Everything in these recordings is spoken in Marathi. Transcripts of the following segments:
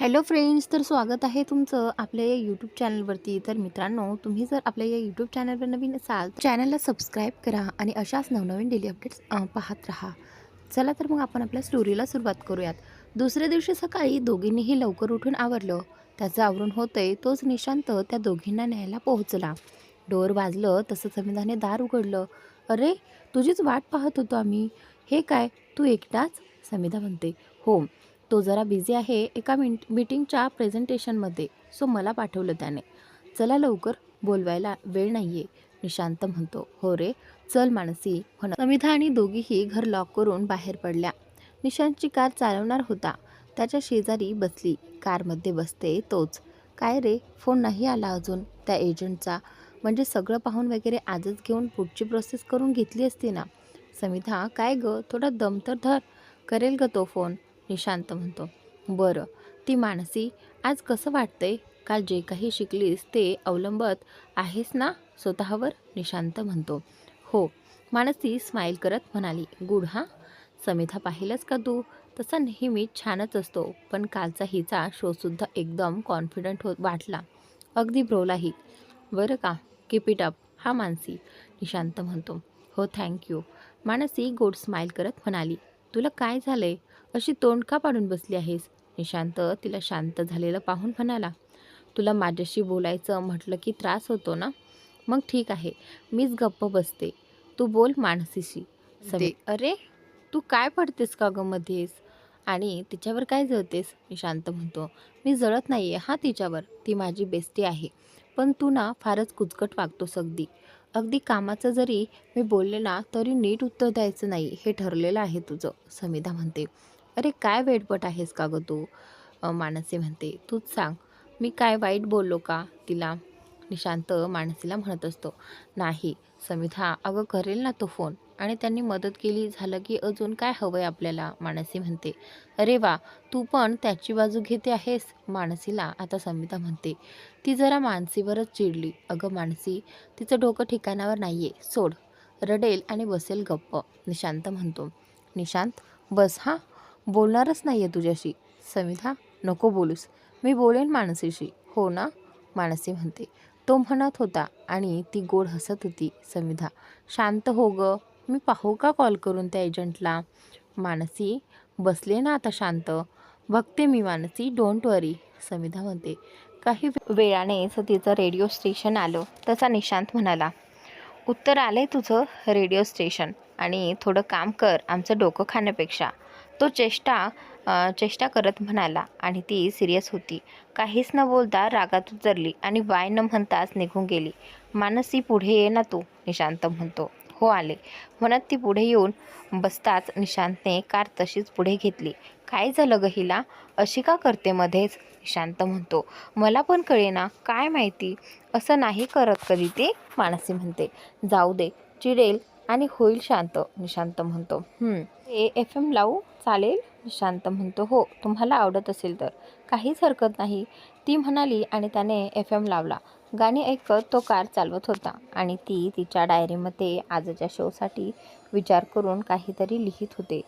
हॅलो फ्रेंड्स तर स्वागत आहे तुमचं आपल्या या यूट्यूब चॅनलवरती. तर मित्रांनो तुम्ही जर आपल्या या यूट्यूब चॅनलवर नवीन असाल चॅनलला सबस्क्राईब करा आणि अशाच नवनवीन डेली अपडेट्स पाहत राहा. चला तर मग आपण आपल्या स्टोरीला सुरुवात करूयात. दुसऱ्या दिवशी सकाळी दोघींनीही लवकर उठून आवरलं. त्याचं आवरून होतंय तोच निशांत त्या दोघींना न्यायला पोहोचला. डोर वाजलं तसं समिधाने दार उघडलं. अरे तुझीच वाट पाहत होतो आम्ही. हे काय तू एकटाच? समिधा म्हणते. हो. तो जरा बिझी आहे एका मिंट मीटिंगच्या प्रेझेंटेशनमध्ये सो मला पाठवलं त्याने. चला लवकर बोलवायला वेळ नाही आहे निशांत म्हणतो. हो रे चल मानसी म्हण अमिता आणि दोघीही घर लॉक करून बाहेर पडल्या. निशांतची कार चालवणार होता. त्याच्या शेजारी बसली. कारमध्ये बसते तोच. काय रे फोन नाही आला अजून? त्या एजंटचा म्हणजे सगळं पाहून वगैरे आजच घेऊन पुढची प्रोसेस करून घेतली असती ना? समिधा काय ग थोडा दम तर धर. करेल ग तो फोन निशांत म्हणतो. बरं ती मानसी आज कसं वाटतंय? काल जे काही शिकलीस ते अवलंबत आहेस ना? स्वतःवर निशांत म्हणतो. हो मानसी स्माईल करत म्हणाली. गुड हां? समिधा पाहिलंच का तू? तसा नेहमी छानच असतो पण कालचा हिचा शोसुद्धा एकदम कॉन्फिडंट हो वाटला. अगदी ब्रोलाही बरं का? कीप इट अप हा मानसी. निशांत म्हणतो. हो थँक्यू मानसी गोड स्माईल करत म्हणाली. तुला काय झालंय? अशी तोंड का पाडून बसली आहेस? निशांत तिला शांत झालेलं पाहून म्हणाला तुला माझ्याशी बोलायचं म्हटलं की त्रास होतो ना? मग ठीक आहे मीच गप्प बसते. तू बोल मानसीशी. समी अरे तू काय पडतेस का गं मध्येच? आणि तिच्यावर काय जळतेस? निशांत म्हणतो. मी जळत नाही आहे हा तिच्यावर. ती माझी बेस्टी आहे. पण तू ना फारच कुचकट वागतोस अगदी. अगदी कामाचं जरी मी बोलले ना तरी नीट उत्तर द्यायचं नाही. हे ठरलेलं आहे तुझं समिधा म्हणते. अरे काय वेटपट आहेस का गं तू? मानसी म्हणते. तूच सांग मी काय वाईट बोललो का? तिला निशांत मानसीला म्हणत असतो. नाही समिधा अगं करेल ना तो फोन. आणि त्यांनी मदत केली. झालं की अजून काय हवंय आपल्याला? मानसी म्हणते. अरे वा तू पण त्याची बाजू घेते आहेस? मानसीला आता समिता म्हणते. ती जरा मानसीवरच चिडली. अगं मानसी तिचं डोकं ठिकाणावर नाही आहे सोड. रडेल आणि बसेल गप्प. निशांत म्हणतो. निशांत बस हां. बोलणारच नाही आहे तुझ्याशी. समिधा नको बोलूस. मी बोलेन मानसीशी. हो ना? मानसी म्हणते. तो म्हणत होता आणि ती गोड हसत होती. समिधा शांत हो ग. मी पाहू का कॉल करून त्या एजंटला? मानसी बसले ना आता शांत. बघते मी मानसी. डोंट वरी. समिधा म्हणते. काही वेळाने वेळानेच तिचं रेडिओ स्टेशन आलं. तसा निशांत म्हणाला उत्तर आलंय तुझं रेडिओ स्टेशन आणि थोडं काम कर आमचं डोकं खाण्यापेक्षा. तो चेष्टा चेष्टा करत म्हणाला आणि ती सिरियस होती. काहीच न बोलता रागात उतरली आणि बाय न म्हणताच निघून गेली. मानसी पुढे ये ना तू निशांत म्हणतो. हो आले. म्हणत ती पुढे येऊन बसताच निशांतने कार तशीच पुढे घेतली. काय झालं ग हिला? अशी का करते मध्येच? निशांत म्हणतो. मला पण कळेना काय माहिती? असं नाही करत कधी ती? मानसी म्हणते. जाऊ दे. चिडेल आणि होईल शांत निशांत म्हणतो. ए एफ एम लावू? चालेल? निशांत म्हणतो हो तुम्हाला आवडत असेल तर. काहीच हरकत नाही. ती म्हणाली आणि त्याने एफ एम लावला. गाणी ऐकत तो कार चालवत होता आणि ती तिच्या डायरीमध्ये आजच्या शोसाठी विचार करून काहीतरी लिहित होते.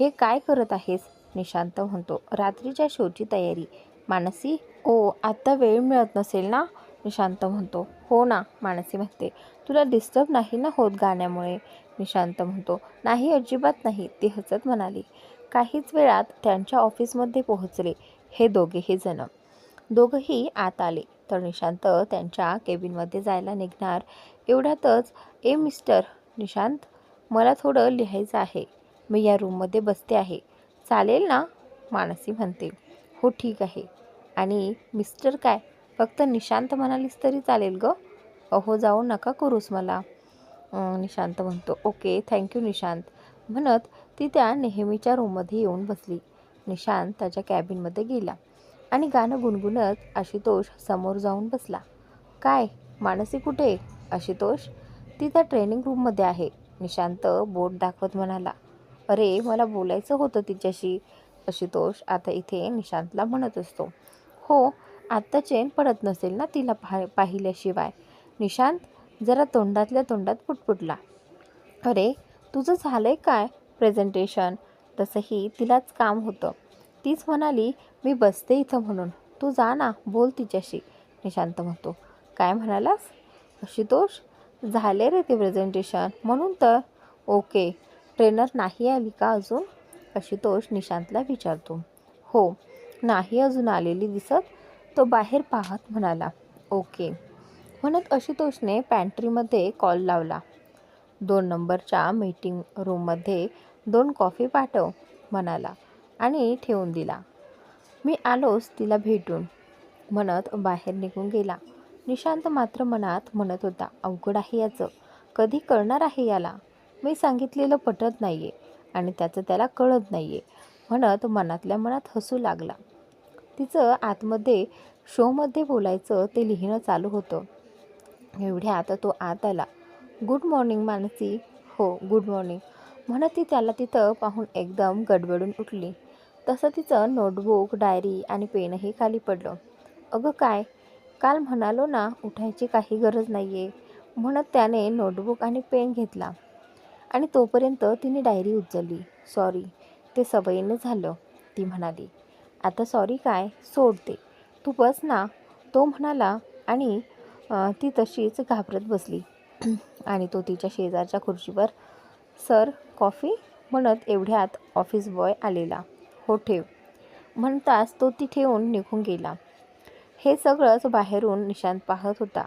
हे काय करत आहेस? निशांत म्हणतो. रात्रीच्या शोची तयारी. मानसी? ओ आत्ता वेळ मिळत नसेल ना? निशांत म्हणतो. हो ना मानसी म्हणते. तुला डिस्टर्ब नाही ना होत गाण्यामुळे? निशांत म्हणतो. नाही अजिबात नाही ती हसत म्हणाली. काहीच वेळात त्यांच्या ऑफिसमध्ये पोहोचले. हे दोघेही जण. दोघंही आत आले. तर निशांत त्यांच्या केबिनमध्ये जायला निघणार. एवढ्यातच ए मिस्टर निशांत मला थोडं लिहायचं आहे. मी या रूममध्ये बसते आहे. चालेल ना? मानसी म्हणते. हो ठीक आहे. आणि मिस्टर काय? फक्त निशांत म्हणालीस तरी चालेल ग? अहो जाऊ नका करूस मला. निशांत म्हणतो. Okay thank you Nishant. म्हणत ती त्या नेहमीच्या रूममध्ये येऊन बसली. निशांत त्याच्या कॅबिनमध्ये गेला आणि गाणं गुणगुणत आशुतोष समोर जाऊन बसला. काय? मानसी कुठे? आशुतोष? ती त्या ट्रेनिंग रूममध्ये आहे. निशांत बोट दाखवत म्हणाला. अरे मला बोलायचं होतं तिच्याशी. आशुतोष आता इथे निशांतला म्हणत असतो. हो आत्ता चेन पडत नसेल ना तिला पाह पाहिल्याशिवाय? निशांत जरा तोंडातल्या तोंडात पुटपुटला. अरे तुझं झालंय काय? प्रेझेंटेशन तसंही तिलाच काम होतं. तीच म्हणाली मी बसते इथं म्हणून. तू जा ना बोल तिच्याशी निशांत म्हणतो. काय म्हणालास? आशुतोष झाले रे ते प्रेझेंटेशन. म्हणून तर. ओके. ट्रेनर नाही आली का अजून? आशुतोष निशांतला विचारतो. हो. नाही अजून आलेली दिसत. तो बाहेर पाहत म्हणाला. ओके. म्हणत आशुतोषने पॅन्ट्रीमध्ये कॉल लावला. दोन नंबरच्या मीटिंग रूममध्ये दोन कॉफी पाठव म्हणाला आणि ठेवून दिला. मी आलोच तिला भेटून. म्हणत बाहेर निघून गेला. निशांत मात्र मनात म्हणत होता अवघड आहे याचं. कधी कळणार आहे याला? मी सांगितलेलं पटत नाही आहे आणि त्याचं त्याला कळत नाही आहे म्हणत मनातल्या मनात हसू लागला. तिचं आतमध्ये शोमध्ये बोलायचं ते लिहिणं चालू होतं. एवढ्यात तो आत आला. Good morning Mansi. हो गुड मॉर्निंग. म्हणत ती त्याला तिथं पाहून एकदम गडबडून उठली. तसं तिचं नोटबुक डायरी आणि पेनही खाली पडलं. अगं काय? काल म्हणालो ना उठायची काही गरज नाही आहे म्हणत त्याने नोटबुक आणि पेन घेतला. आणि तोपर्यंत तिने डायरी उचलली. सॉरी. ते सवयीनं झालं. ती म्हणाली आता सॉरी काय? सोडते तू. बस ना. तो म्हणाला आणि ती तशीच घाबरत बसली. आणि तो तिच्या शेजारच्या खुर्चीवर सर कॉफी म्हणत एवढ्यात ऑफिस बॉय आलेला. हो ठेव. म्हणताच तो ती ठेवून निघून गेला. हे सगळंच बाहेरून निशांत पाहत होता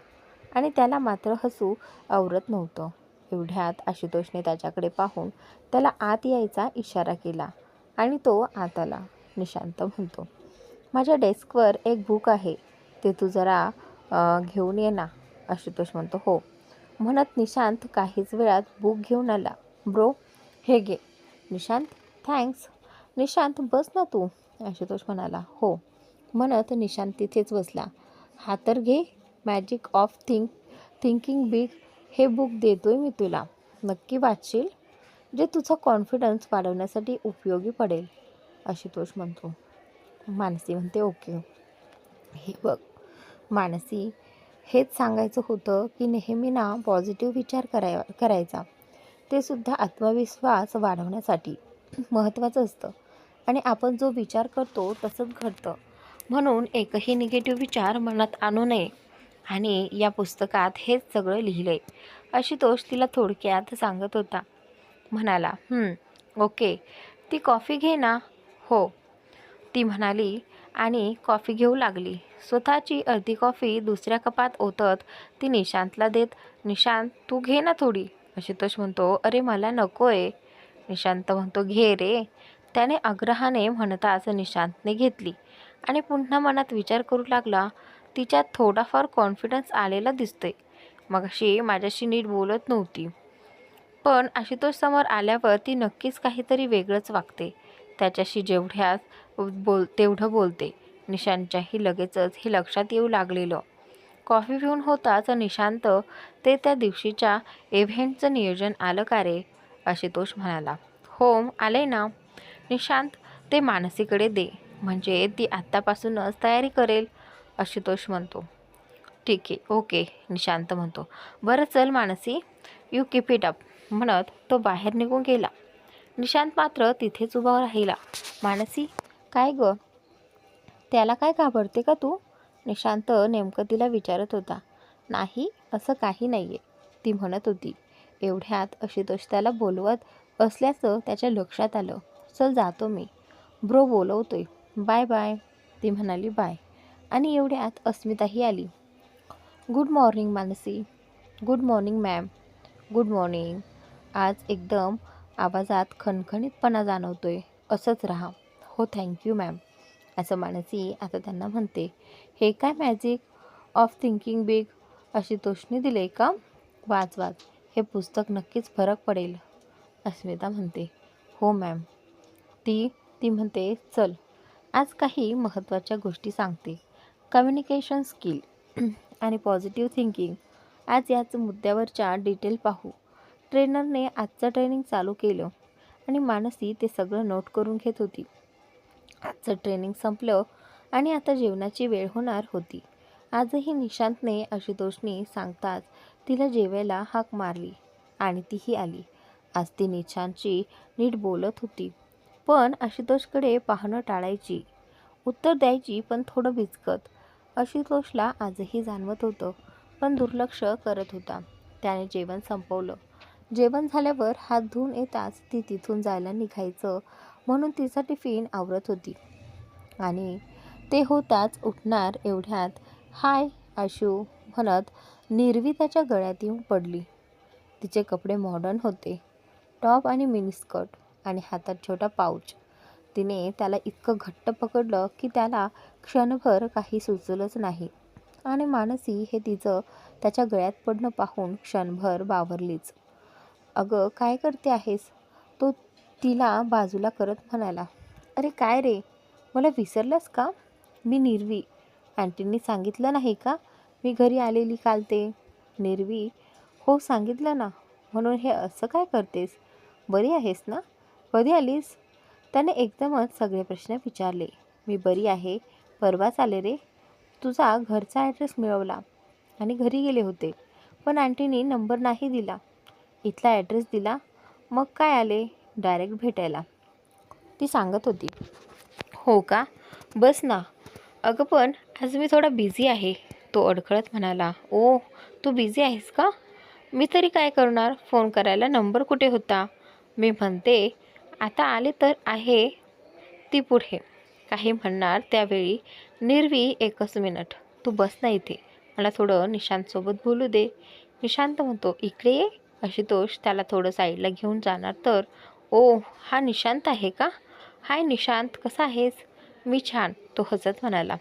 आणि त्याला मात्र हसू आवरत नव्हतं. एवढ्यात आशुतोषने त्याच्याकडे पाहून त्याला आत यायचा इशारा केला आणि तो आत आला. निशांत म्हणतो माझ्या डेस्कवर एक बुक आहे ते तू जरा घेऊन ये ना. आशुतोष म्हणतो हो. म्हणत निशांत काहीच वेळात बुक घेऊन आला. ब्रो हे घे निशांत थँक्स निशांत बस ना तू आशुतोष म्हणाला हो म्हणत निशांत तिथेच बसला हा तर घे magic of think thinking big हे बुक देतोय मी तुला नक्की वाचशील जे तुझा कॉन्फिडन्स वाढवण्यासाठी उपयोगी पडेल आशुतोष म्हणतो मानसी म्हणते ओके हे बघ मानसी हेच सांगायचं होतं की नेहमी ना पॉझिटिव्ह विचार कराय करायचा ते सुद्धा आत्मविश्वास वाढवण्यासाठी महत्त्वाचं असतं. आणि आपण जो विचार करतो तसंच घडतं. म्हणून एकही निगेटिव्ह विचार मनात आणू नये आणि या पुस्तकात हेच सगळं लिहिलं आहे आशुतोष तिला थोडक्यात सांगत होता. म्हणाला ओके. ती कॉफी घे ना. हो. ती म्हणाली आणि कॉफी घेऊ लागली. स्वतःची अर्धी कॉफी दुसऱ्या कपात ओतत ती निशांतला देत निशांत तू घे ना थोडी. आशुतोष म्हणतो अरे मला नको आहे निशांत म्हणतो घे रे. त्याने आग्रहाने म्हणताच निशांतने घेतली आणि पुन्हा मनात विचार करू लागला तिच्यात थोडाफार कॉन्फिडन्स आलेला दिसतोय. मगाशी माझ्याशी नीट बोलत नव्हती. पण आशुतोष समोर आल्यावर ती नक्कीच काहीतरी वेगळंच वागते. त्याच्याशी जेवढ्यात बोल तेवढं बोलते. निशांतच्याही लगेचच हे लक्षात येऊ लागलेलं. कॉफी पिऊन होताच निशांत ते त्या दिवशीच्या इव्हेंटचं नियोजन आलं का रे? आशुतोष म्हणाला. हो आले ना. निशांत ते मानसीकडे दे. म्हणजे ती आत्तापासूनच तयारी करेल आशुतोष म्हणतो. ठीक आहे ओके निशांत म्हणतो. बरं चल Mansi you keep it up म्हणत तो बाहेर निघून गेला. निशांत मात्र तिथेच उभा राहिला. मानसी काय ग? त्याला काय घाबरते का तू? निशांत नेमकं तिला विचारत होता. नाही असं काही नाही आहे ती म्हणत होती. एवढ्यात आशुतोष त्याला बोलवत असल्याचं त्याच्या लक्षात आलं. चल जातो मी. ब्रो बोलवतोय. Bye bye. ती म्हणाली बाय. आणि एवढ्यात अस्मिताही आली. Good morning Mansi. Good morning ma'am. Good morning. आज एकदम आवाजात खणखणीतपणा जाणवतोय. असंच राहा. हो थँक्यू मॅम. असं मानसी आता त्यांना म्हणते. हे काय मॅजिक ऑफ थिंकिंग बिग आशुतोषने दिले का? वाच वाच हे पुस्तक नक्कीच फरक पडेल अस्मिता म्हणते. हो मॅम ती ती म्हणते चल आज काही महत्त्वाच्या गोष्टी सांगते. कम्युनिकेशन स्किल आणि पॉझिटिव्ह थिंकिंग आज याच मुद्द्यावरच्या डिटेल पाहू. ट्रेनरने आजचं ट्रेनिंग चालू केलं आणि मानसी ते सगळं नोट करून घेत होती. आजचं ट्रेनिंग संपलं आणि आता जेवणाची वेळ होणार होती. आजही निशांतने आशुतोषनी सांगताच तिला जेवायला हाक मारली आणि तीही आली. आज ती निशांतची नीट बोलत होती. पण आशुतोषकडे पाहणं टाळायची. उत्तर द्यायची पण थोडं बिचकत. आशुतोषला आजही जाणवत होतं पण दुर्लक्ष करत होता. त्याने जेवण संपवलं. जेवण झाल्यावर हात धुवून येताच ती तिथून जायला निघायचं म्हणून तिचा टिफिन आवरत होती. आणि ते होताच उठणार एवढ्यात. हाय आशू म्हणत निर्वी त्याच्या गळ्यात येऊन पडली. तिचे कपडे मॉडर्न होते. टॉप आणि मिनीस्कर्ट आणि हातात छोटा पाऊच तिने त्याला इतकं घट्ट पकडलं की त्याला क्षणभर काही सुचलंच नाही. आणि मानसी हे तिचं त्याच्या गळ्यात पडणं पाहून क्षणभर बावरलीच. अगं काय करते आहेस तो तिला बाजूला करत म्हणाला अरे काय रे मला विसरलंस का? मी निर्वी. आंटींनी सांगितलं नाही का? मी घरी आलेली काल ते. निर्वी? हो सांगितलं ना. म्हणून हे असं काय करतेस? बरी आहेस ना? कधी आलीस? त्याने एकदमच सगळे प्रश्न विचारले. मी बरी आहे. परवाच आले रे. तुझा घरचा ॲड्रेस मिळवला आणि घरी गेले होते. पण आंटीनी नंबर नाही दिला. इथला ॲड्रेस दिला. मग काय आले? डायरेक्ट भेटायला. ती सांगत होती. हो का? बस ना. अगं पण आज मी थोडा बिझी आहे. तो अडखळत म्हणाला. ओ तू बिझी आहेस का? मी तरी काय करणार? फोन करायला नंबर कुठे होता? मी म्हणते आता आले तर आहे ती पुढे. काही म्हणणार त्यावेळी? निर्वी एकच मिनिट. तू बस ना इथे. मला थोडं निशांतसोबत बोलू दे. निशांत म्हणतो इकडे ये. आशुतोष त्याला थोडं साईडला घेऊन जाणार तर ओ हा निशांत आहे का? हाय निशांत कसा आहेस? मी छान तो हसत म्हणाला.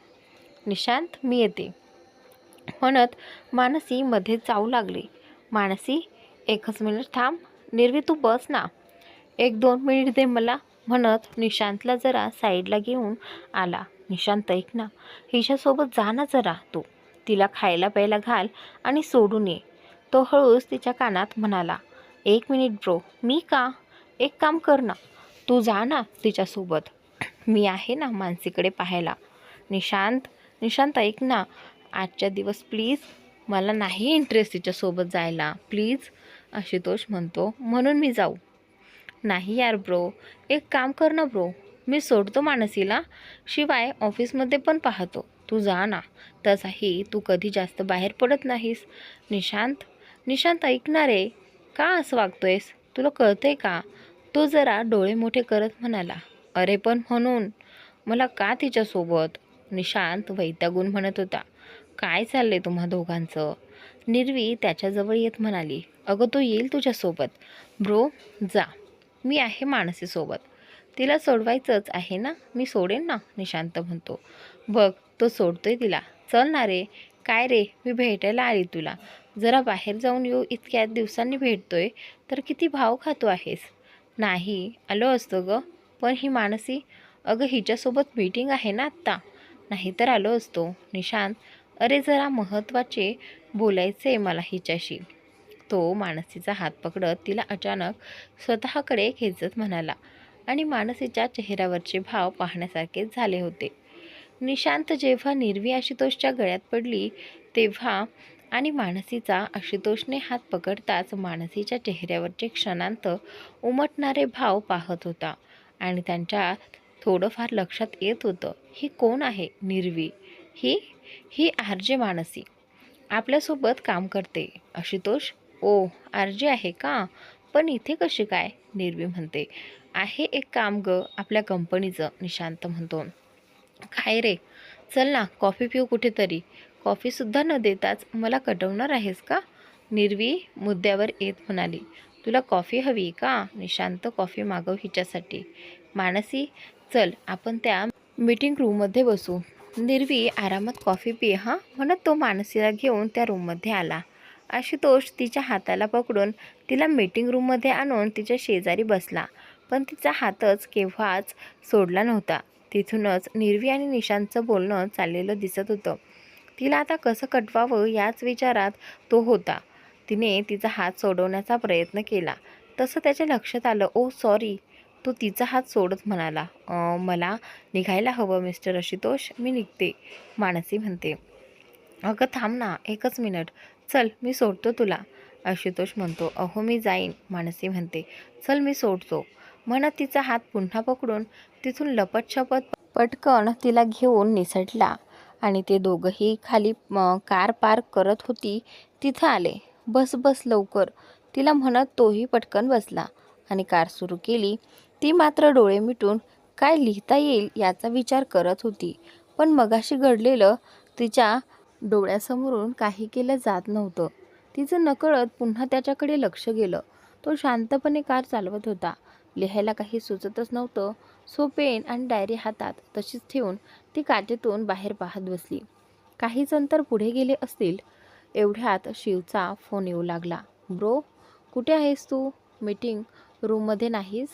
निशांत मी येते. म्हणत मानसी मध्ये जाऊ लागली. मानसी एकच मिनिट थांब निर्वी तू बस ना. एक दोन मिनिट दे मला म्हणत निशांतला जरा साईडला घेऊन आला. निशांत ऐक ना हिच्यासोबत जा ना जरा तू. तिला खायला प्यायला घाल आणि सोडून ये. तो हळूच तिच्या कानात म्हणाला. एक मिनिट ब्रो मी का? एक काम कर ना. तू जा ना तिच्यासोबत. मी आहे ना मानसीकडे पाहायला. निशांत निशांत ऐक ना. आजच्या दिवस प्लीज मला नाही इंटरेस्ट तिच्यासोबत जायला. प्लीज आशुतोष म्हणतो म्हणून मी जाऊ. नाही यार ब्रो एक काम कर ना ब्रो मी सोडतो मानसीला. शिवाय ऑफिसमध्ये पण पाहतो. तू जा ना. तसाही तू कधी जास्त बाहेर पडत नाहीस. निशांत निशांत ऐकणारे का असं वागतोयस? तुला कळतंय का? तो जरा डोळे मोठे करत म्हणाला अरे पण म्हणून मला का तिच्यासोबत? निशांत वैतागून म्हणत होता काय चाललंय तुम्हा दोघांचं? निर्वी त्याच्याजवळ येत म्हणाली अगं तो येईल तुझ्यासोबत. ब्रो जा. मी आहे मानसीसोबत. तिला सोडवायचंच आहे ना? मी सोडेन ना? निशांत म्हणतो. बघ तो सोडतोय तिला. चल ना रे. काय रे? मी भेटायला आली तुला. जरा बाहेर जाऊन येऊ इतक्या दिवसांनी भेटतोय. तर किती भाव खातो आहेस? नाही आलो असतो ग. पण ही मानसी अगं हिच्यासोबत मीटिंग आहे ना आत्ता. नाहीतर आलो असतो. निशांत अरे जरा महत्त्वाचे बोलायचे मला हिच्याशी. तो मानसीचा हात पकडत तिला अचानक स्वतःकडे खेचत म्हणाला आणि मानसीच्या चेहऱ्यावरचे भाव पाहण्यासारखेच झाले होते. निशांत जेव्हा निर्वी आशुतोषच्या गळ्यात पडली तेव्हा आणि मानसीचा आशुतोषने हात पकडताच मानसीच्या चेहऱ्यावरचे क्षणांत उमटणारे भाव पाहत होता. आणि त्यांच्या थोडंफार लक्षात येत होतं ही कोण आहे निर्वी? ही? ही आरजे मानसी. आपल्यासोबत काम करते. आशुतोष ओ आरजे आहे का? पण इथे कशी काय? निर्वी म्हणते. आहे एक काम ग आपल्या कंपनीचं निशांत म्हणतो. काय रे? चल ना कॉफी पिऊ कुठेतरी. कॉफीसुद्धा न देताच मला कटवणार आहेस का? निर्वी मुद्द्यावर येत म्हणाली. तुला कॉफी हवी का? निशांत कॉफी मागव हिच्यासाठी. मानसी चल आपण त्या मीटिंग रूममध्ये बसू. निर्वी आरामात कॉफी पी हां? म्हणत तो मानसीला घेऊन त्या रूममध्ये आला. आशुतोष तिच्या हाताला पकडून तिला मीटिंग रूममध्ये आणून तिच्या शेजारी बसला. पण तिचा हातच केव्हाच सोडला नव्हता. तिथूनच निर्वी आणि निशांतचं बोलणं चाललेलं दिसत होतं. तिला आता कसं कटवावं याच विचारात तो होता. तिने तिचा हात सोडवण्याचा प्रयत्न केला. तसं त्याच्या लक्षात आलं ओ सॉरी. तो तिचा हात सोडत म्हणाला मला निघायला हवं मिस्टर आशुतोष. मी निघते. मानसी म्हणते अगं थांब ना एकच मिनिट. चल मी सोडतो तुला. आशुतोष म्हणतो अहो मी जाईन. मानसी म्हणते चल मी सोडतो. म्हणत तिचा हात पुन्हा पकडून तिथून लपत छपत पटकन तिला घेऊन निसटला. आणि ते दोघंही खाली कार पार्क करत होती. तिथं आले. बस बस लवकर. तिला म्हणत तोही पटकन बसला आणि कार सुरू केली. ती मात्र डोळे मिटून काय लिहिता येईल याचा विचार करत होती. पण मगाशी घडलेलं तिच्या डोळ्यासमोरून काही केलं जात नव्हतं. तिचं नकळत पुन्हा त्याच्याकडे लक्ष गेलं. तो शांतपणे कार चालवत होता. लिहायला काही सुचतच नव्हतं. सो पेन आणि डायरी हातात तशीच ठेवून ती काचेतून बाहेर पाहत बसली. काहीच अंतर पुढे गेले असतील एवढ्यात शिवचा फोन येऊ लागला. ब्रो कुठे आहेस तू? मीटिंग रूममध्ये नाहीस.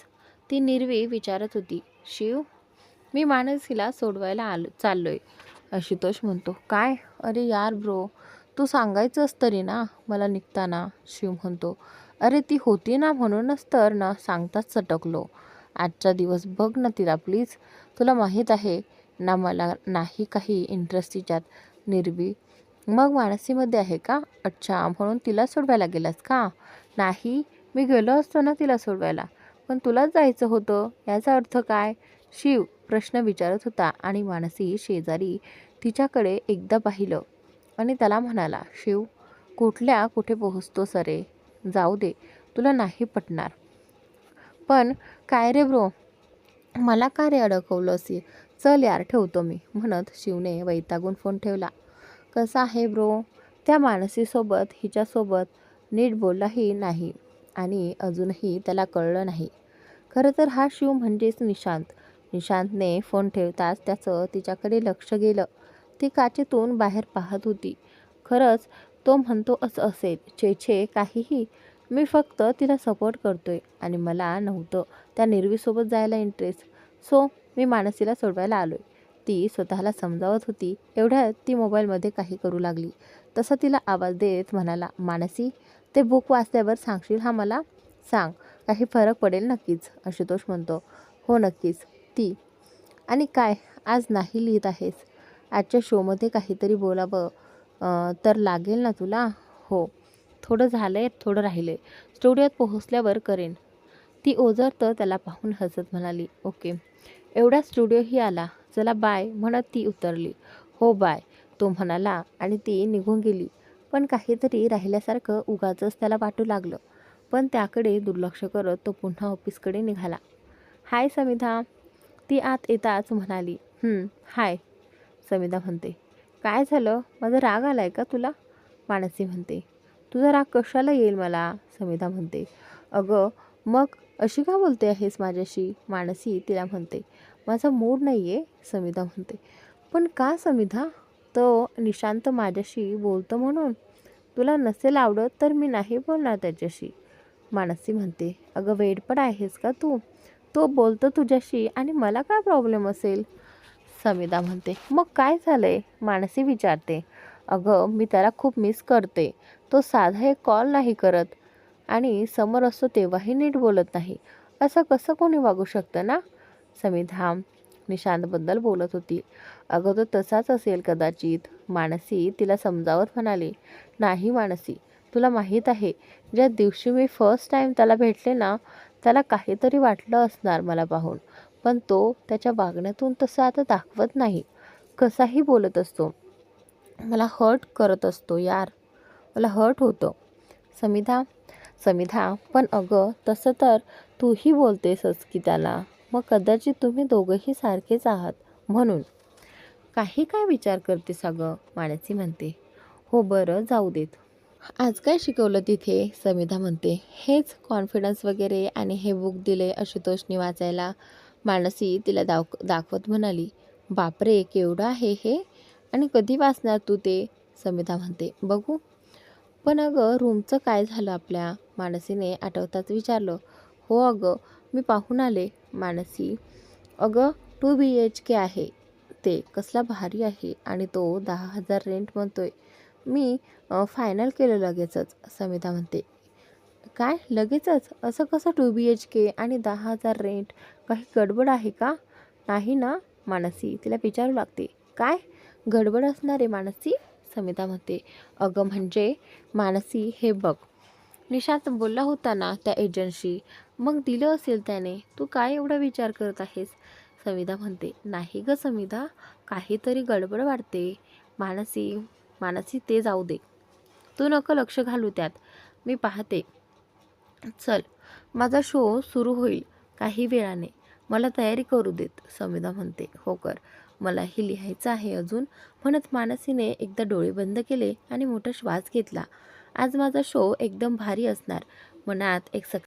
ती निर्वी विचारत होती. शिव मी मानसीला सोडवायला आलो चाललोय. आशुतोष म्हणतो काय? अरे यार ब्रो तू सांगायचंच तरी ना मला निघताना शिव म्हणतो. अरे ती होती ना म्हणूनच तर ना सांगताच चटकलो आजचा दिवस बघ ना तिला प्लीज. तुला माहीत आहे ना मला नाही काही इंटरेस्ट तिच्यात निर्वी मग मानसीमध्ये आहे का? अच्छा म्हणून तिला सोडवायला गेलास का? नाही मी गेलो असतो ना तिला सोडवायला. पण तुलाच जायचं होतं. याचा अर्थ काय? शिव प्रश्न विचारत होता आणि मानसी शेजारी तिच्याकडे एकदा पाहिलं आणि त्याला म्हणाला शिव कुठल्या कुठे पोहोचतो सरे जाऊ दे तुला नाही पटणार. पण काय रे ब्रो? मला का रे अडकवलं असेल चल यार ठेवतो मी म्हणत शिवने वैतागून फोन ठेवला. कसा आहे ब्रो? त्या मानसीसोबत हिच्यासोबत नीट बोललाही नाही आणि अजूनही त्याला कळलं नाही. खरं तर हा शिव म्हणजेच निशांत. निशांतने फोन ठेवताच त्याचं तिच्याकडे लक्ष गेलं. ती काचेतून बाहेर पाहत होती. खरंच तो म्हणतो असं असेल छे छे काहीही. मी फक्त तिला सपोर्ट करतोय आणि मला नव्हतं. त्या निर्वीसोबत जायला इंटरेस्ट सो मी मानसीला सोडवायला आलो आहे ती स्वतःला समजावत होती. एवढ्यात ती मोबाईलमध्ये काही करू लागली. तसा तिला आवाज देत म्हणाला मानसी ते बुक वाचल्यावर सांगशील हा मला? सांग. काही फरक पडेल नक्कीच आशुतोष म्हणतो. हो नक्कीच. ती? आणि काय? आज नाही लिहित आहेस. आजच्या शोमध्ये काहीतरी बोलावं. तर लागेल ना तुला? हो. थोडं झालं आहे थोडं राहिलं आहे स्टुडिओत पोहोचल्यावर करेन. ती ओझरतं त्याला पाहून हसत म्हणाली ओके. एवढा स्टुडिओही आला. चला बाय म्हणत ती उतरली. हो बाय तो म्हणाला आणि ती निघून गेली. पण काहीतरी राहिल्यासारखं उगाचंच त्याला वाटू लागलं. पण त्याकडे दुर्लक्ष करत तो पुन्हा ऑफिसकडे निघाला. हाय समिधा. ती आत येताच म्हणाली हाय. समिधा म्हणते काय झालं? माझा राग आला आहे का तुला? मानसी म्हणते तुझा राग कशाला येईल मला? समिधा म्हणते अगं मग अशी का बोलते आहेस माझ्याशी? मानसी तिला म्हणते. माझा मूड नाही आहे समिधा म्हणते. पण का समिधा? तो निशांत माझ्याशी बोलतो म्हणून. तुला नसेल आवडत तर मी नाही बोलणार त्याच्याशी. मानसी म्हणते. अगं वेडपड आहेस का तू? तो बोलतो तुझ्याशी आणि मला काय प्रॉब्लेम असेल? समिधा म्हणते. मग काय झालं आहे मानसी विचारते. अगं मी त्याला खूप मिस करते. तो साधा एक कॉल नाही करत. आणि समोर असतो तेव्हाही नीट बोलत नाही. असं कसं कोणी वागू शकतं ना? समिधा निशांतबद्दल बोलत होती. अगं तो तसाच असेल कदाचित. मानसी तिला समजावत म्हणाली नाही मानसी तुला माहीत आहे ज्या दिवशी मी फर्स्ट टाईम त्याला भेटले ना त्याला काहीतरी वाटलं असणार मला पाहून. पण तो त्याच्या वागण्यातून तसं आता दाखवत नाही. कसाही बोलत असतो. मला हर्ट करत असतो यार. मला हर्ट होतं. समिधा समिधा पण अगं तसं तर तूही बोलतेसच की त्याला. मग कदाचित तुम्ही दोघंही सारखेच आहात म्हणून. काही काय विचार करतेस अगं? मानसी म्हणते. हो बरं जाऊ देत. आज काय शिकवलं तिथे? समिधा म्हणते. हेच कॉन्फिडन्स वगैरे आणि हे बुक दिले आशुतोषनी वाचायला. मानसी तिला दाव दाखवत म्हणाली. बापरे केवढं आहे हे? आणि कधी वाचणार तू ते? समिधा म्हणते. बघू पण अगं रूमचं काय झालं आपल्या? मानसीने आठवताच विचारलं. हो अगं मी पाहून आले मानसी. अगं टू बी एच के आहे. ते कसला भारी आहे आणि तो दहा हजार रेंट म्हणतोय. मी फायनल केलं लगेचच समिता म्हणते. काय? लगेचच? असं कसं टू बी एच के आणि दहा हजार रेंट काही गडबड आहे का? नाही ना? मानसी तिला विचारू लागते. काय? गडबड असणार आहे मानसी? समिता म्हणते अगं म्हणजे? मानसी हे बघ. निशांत बोलला होता ना त्या एजंटशी मग दिलं असेल त्याने? तू काय एवढा विचार करत आहेस? समिधा म्हणते नाही ग समिधा काहीतरी गडबड वाटते. मानसी मानसी ते जाऊ दे. तू नको लक्ष घालू त्यात. मी पाहते. चल माझा शो सुरू होईल. काही वेळाने. मला तयारी करू देत समिधा म्हणते. हो कर. मलाही लिहायचं आहे अजून. म्हणत मानसीने एकदा डोळे बंद केले आणि मोठा श्वास घेतला. आज माझा शो एकदम भारी असणार. मनात एक सक